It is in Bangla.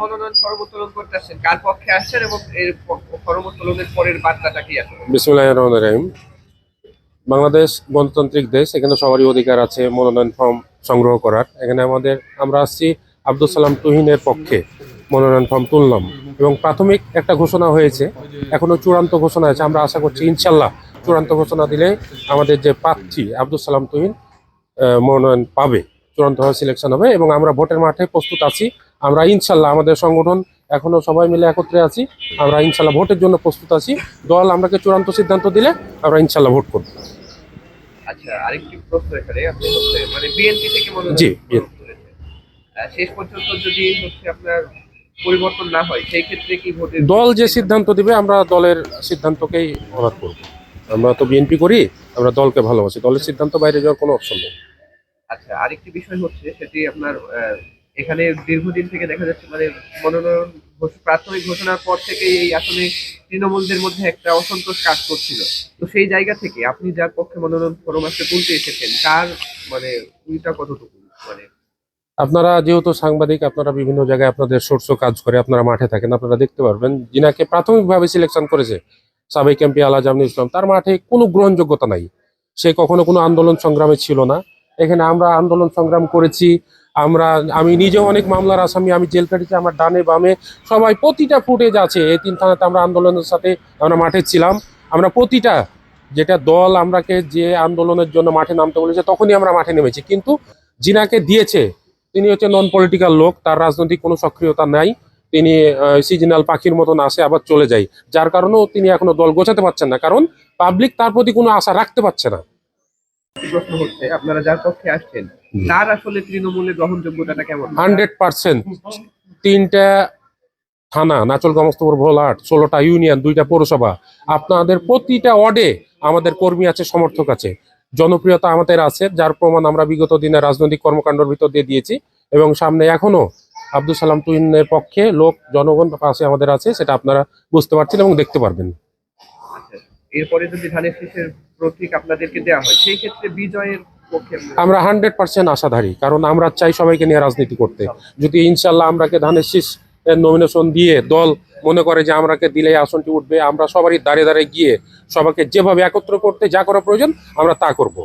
মনোনয়ন ফরম উত্তোলন করতে আসছেন। কার পক্ষে আসছেন এবং এর ফরম উত্তোলনের পরের বার্তাটা কি রহমান রহিম। বাংলাদেশ গণতান্ত্রিক দেশ, এখানে সবারই অধিকার আছে মনোনয়ন ফর্ম সংগ্রহ করার। এখানে আমাদের, আমরা আসছি আব্দুল সালাম তুহিনের পক্ষে মনোনয়ন ফর্ম তুললাম। এবং প্রাথমিক একটা ঘোষণা হয়েছে, এখনও চূড়ান্ত ঘোষণা আছে। আমরা আশা করছি ইনশাল্লাহ চূড়ান্ত ঘোষণা দিলে আমাদের যে প্রার্থী আব্দুল সালাম তুহিন মনোনয়ন পাবে। চূড়ান্তভাবে সিলেকশন হবে এবং আমরা ভোটের মাঠে প্রস্তুত আছি। আমরা ইনশাল্লাহ আমাদের সংগঠন এখনও সবাই মিলে একত্রে আছি। আমরা ইনশাল্লাহ ভোটের জন্য প্রস্তুত আছি। দল আমাকে চূড়ান্ত সিদ্ধান্ত দিলে আমরা ইনশাল্লাহ ভোট করব। আচ্ছা আরেকটি প্রশ্ন এখানে আপনি মানে বিএনপি থেকে জি, ফরম তুলেছেন। আহ, শেষ পর্যন্ত যদি হচ্ছে আপনার পরিবর্তন না হয় সেই ক্ষেত্রে কি ভোটের দল যে সিদ্ধান্ত দিবে আমরা দলের সিদ্ধান্তকেই অনার করব। আমরা তো বিএনপি করি আমরা দলকে ভালোবাসি। দলের সিদ্ধান্ত বাইরে যাওয়ার কোনো অপশন নেই। আচ্ছা আরেকটি বিষয় হচ্ছে সেটি আপনার এখানে দীর্ঘদিন থেকে দেখা যাচ্ছে মানে মনোনয়ন প্রাথমিক ঘোষণার পর থেকে এই আসলে তৃণমূলদের মধ্যে একটা অসন্তোষ কাজ করছিল। তো সেই জায়গা থেকে আপনি যার পক্ষে মনোনয়ন আজকে তুলতে এসেছেন, তার মানে উইটা কতটুকু? মানে আপনারা যেহেতু সাংবাদিক, আপনারা বিভিন্ন জায়গায় আপনাদের সোর্স কাজ করে আপনারা মাঠে থাকেন, আপনারা দেখতে পারবেন যিনাকে প্রাথমিকভাবে সিলেকশন করেছে সাবেক এমপি আলা জামনি ইসলাম, তার মাঠে কোনো গ্রহণযোগ্যতা নাই। সে কখনো কোনো আন্দোলন সংগ্রামে ছিল না। এখানে আমরা আন্দোলন সংগ্রাম করেছি। আমরা, আমি নিজেও অনেক মামলার আসামি, আমি জেল কেটেছি আমার ডানে বামে। সবাই প্রতিটা ফুটেজ আছে এই তিন থানাতে আমরা আন্দোলনের সাথে, আমরা মাঠে ছিলাম। আমরা প্রতিটা যেটা দল আমরাকে যে আন্দোলনের জন্য মাঠে নামতে বলেছে, তখনই আমরা মাঠে নেমেছি। কিন্তু যিনাকে দিয়েছে, তিনি হচ্ছে নন পলিটিক্যাল লোক, তার রাজনৈতিক কোনো সক্রিয়তা নাই। তিনি সিজনাল পাখির মতন আসে, আবার চলে যায়। যার কারণেও তিনি এখনও দল গোছাতে পারছেন না। কারণ পাবলিক তার প্রতি কোনো আশা রাখতে পারছে না। প্রশ্ন হচ্ছে আপনারা যার পক্ষে আসছেন তার আসলে তৃণমূলের গ্রহণযোগ্যতাটা কেমন? Hundred percent. তিনটা থানা ভোলাট ষোলোটা ইউনিয়ন দুইটা পৌরসভা আপনাদের প্রতিটা ওয়ার্ডে আমাদের কর্মী আছে সমর্থক আছে। জনপ্রিয়তা আমাদের আছে যার প্রমাণ আমরা বিগত দিনে রাজনৈতিক কর্মকাণ্ডের ভিতর দিয়ে দিয়েছি। এবং সামনে এখনও আব্দুল সালাম তুহিনের পক্ষে লোক জনগণ পাশে আমাদের আছে সেটা আপনারা বুঝতে পারছেন এবং দেখতে পারবেন। এরপরে যদি ধানের শীষের প্রতীক আপনাদেরকে দেওয়া হয়, সেই ক্ষেত্রে বিজয়ের আমরা হান্ড্রেড পার্সেন্ট আশাধারী, কারণ আমরা চাই সবাইকে নিয়ে রাজনীতি করতে। যদি ইনশাল্লাহ আমরাকে ধানের শীষ নমিনেশন দিয়ে দল মনে করে যে আমরাকে দিলে আসনটি উঠবে, আমরা সবারই দাঁড়িয়ে দাঁড়িয়ে গিয়ে সবাইকে যেভাবে একত্র করতে যা করা প্রয়োজন, আমরা তা করব।